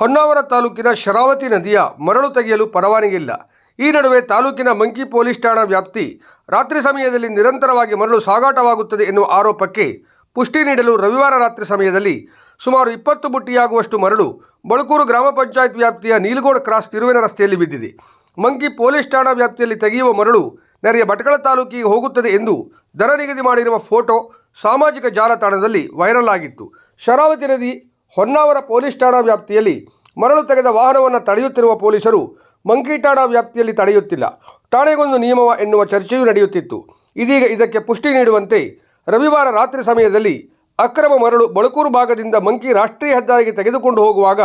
ಹೊನ್ನಾವರ ತಾಲೂಕಿನ ಶರಾವತಿ ನದಿಯ ಮರಳು ತೆಗೆಯಲು ಪರವಾನಗಿ ಇಲ್ಲ ಈ ನಡುವೆ ತಾಲೂಕಿನ ಮಂಕಿ ಪೊಲೀಸ್ ಠಾಣಾ ವ್ಯಾಪ್ತಿ ರಾತ್ರಿ ಸಮಯದಲ್ಲಿ ನಿರಂತರವಾಗಿ ಮರಳು ಸಾಗಾಟವಾಗುತ್ತದೆ ಎನ್ನುವ ಆರೋಪಕ್ಕೆ ಪುಷ್ಟಿ ನೀಡಲು ರವಿವಾರ ರಾತ್ರಿ ಸಮಯದಲ್ಲಿ ಸುಮಾರು ಇಪ್ಪತ್ತು ಬುಟ್ಟಿಯಾಗುವಷ್ಟು ಮರಳು ಬಳಕೂರು ಗ್ರಾಮ ಪಂಚಾಯತ್ ವ್ಯಾಪ್ತಿಯ ನೀಲಗೋಡ್ ಕ್ರಾಸ್ ತಿರುವಿನ ರಸ್ತೆಯಲ್ಲಿ ಬಿದ್ದಿದೆ. ಮಂಕಿ ಪೊಲೀಸ್ ಠಾಣಾ ವ್ಯಾಪ್ತಿಯಲ್ಲಿ ತೆಗೆಯುವ ಮರಳು ನೆರೆಯ ಭಟ್ಕಳ ತಾಲೂಕಿಗೆ ಹೋಗುತ್ತದೆ ಎಂದು ದರ ನಿಗದಿ ಮಾಡಿರುವ ಫೋಟೋ ಸಾಮಾಜಿಕ ಜಾಲತಾಣದಲ್ಲಿ ವೈರಲ್ ಆಗಿತ್ತು. ಶರಾವತಿ ನದಿ ಹೊನ್ನಾವರ ಪೊಲೀಸ್ ಠಾಣಾ ವ್ಯಾಪ್ತಿಯಲ್ಲಿ ಮರಳು ತೆಗೆದ ವಾಹನವನ್ನು ತಡೆಯುತ್ತಿರುವ ಪೊಲೀಸರು ಮಂಕಿ ಠಾಣಾ ವ್ಯಾಪ್ತಿಯಲ್ಲಿ ತಡೆಯುತ್ತಿಲ್ಲ. ಠಾಣೆಗೊಂದು ನಿಯಮವ ಎನ್ನುವ ಚರ್ಚೆಯೂ ನಡೆಯುತ್ತಿತ್ತು. ಇದೀಗ ಇದಕ್ಕೆ ಪುಷ್ಟಿ ನೀಡುವಂತೆ ರವಿವಾರ ರಾತ್ರಿ ಸಮಯದಲ್ಲಿ ಅಕ್ರಮ ಮರಳು ಬಳಕೂರು ಭಾಗದಿಂದ ಮಂಕಿ ರಾಷ್ಟ್ರೀಯ ಹೆದ್ದಾರಿಗೆ ತೆಗೆದುಕೊಂಡು ಹೋಗುವಾಗ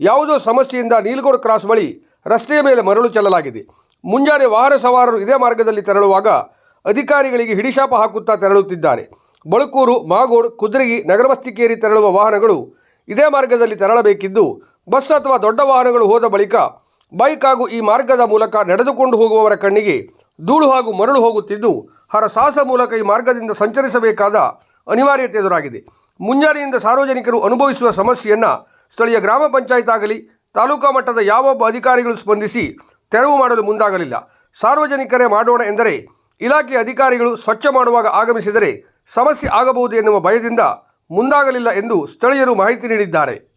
ಯಾವುದೋ ಸಮಸ್ಯೆಯಿಂದ ನೀಲ್ಗೋಡ್ ಕ್ರಾಸ್ ಬಳಿ ರಸ್ತೆಯ ಮೇಲೆ ಮರಳು ಚೆಲ್ಲಲಾಗಿದೆ. ಮುಂಜಾನೆ ವಾಹನ ಸವಾರರು ಇದೇ ಮಾರ್ಗದಲ್ಲಿ ತೆರಳುವಾಗ ಅಧಿಕಾರಿಗಳಿಗೆ ಹಿಡಿಶಾಪ ಹಾಕುತ್ತಾ ತೆರಳುತ್ತಿದ್ದಾರೆ. ಬಳಕೂರು, ಮಾಗೋಡ್, ಕುದ್ರಗಿ ನಗರವಸ್ತಿಕೇರಿ ತೆರಳುವ ವಾಹನಗಳು ಇದೇ ಮಾರ್ಗದಲ್ಲಿ ತೆರಳಬೇಕಿದ್ದು ಬಸ್ ಅಥವಾ ದೊಡ್ಡ ವಾಹನಗಳು ಹೋದ ಬಳಿಕ ಬೈಕ್ ಹಾಗೂ ಈ ಮಾರ್ಗದ ಮೂಲಕ ನಡೆದುಕೊಂಡು ಹೋಗುವವರ ಕಣ್ಣಿಗೆ ಧೂಳು ಹಾಗೂ ಮರಳು ಹೋಗುತ್ತಿದ್ದು, ಹರಸಾಹಸ ಮೂಲಕ ಈ ಮಾರ್ಗದಿಂದ ಸಂಚರಿಸಬೇಕಾದ ಅನಿವಾರ್ಯತೆ ಎದುರಾಗಿದೆ. ಮುಂಜಾನೆಯಿಂದ ಸಾರ್ವಜನಿಕರು ಅನುಭವಿಸುವ ಸಮಸ್ಯೆಯನ್ನು ಸ್ಥಳೀಯ ಗ್ರಾಮ ಪಂಚಾಯತ್ ಆಗಲಿ, ತಾಲೂಕಾ ಮಟ್ಟದ ಯಾವೊಬ್ಬ ಅಧಿಕಾರಿಗಳು ಸ್ಪಂದಿಸಿ ತೆರವು ಮಾಡಲು ಮುಂದಾಗಲಿಲ್ಲ. ಸಾರ್ವಜನಿಕರೇ ಮಾಡೋಣ ಎಂದರೆ ಇಲಾಖೆ ಅಧಿಕಾರಿಗಳು ಸ್ವಚ್ಛ ಮಾಡುವಾಗ ಆಗಮಿಸಿದರೆ ಸಮಸ್ಯೆ ಆಗಬಹುದು ಎನ್ನುವ ಭಯದಿಂದ ಮುಂದಾಗಲಿಲ್ಲ ಎಂದು ಸ್ಥಳೀಯರು ಮಾಹಿತಿ ನೀಡಿದ್ದಾರೆ.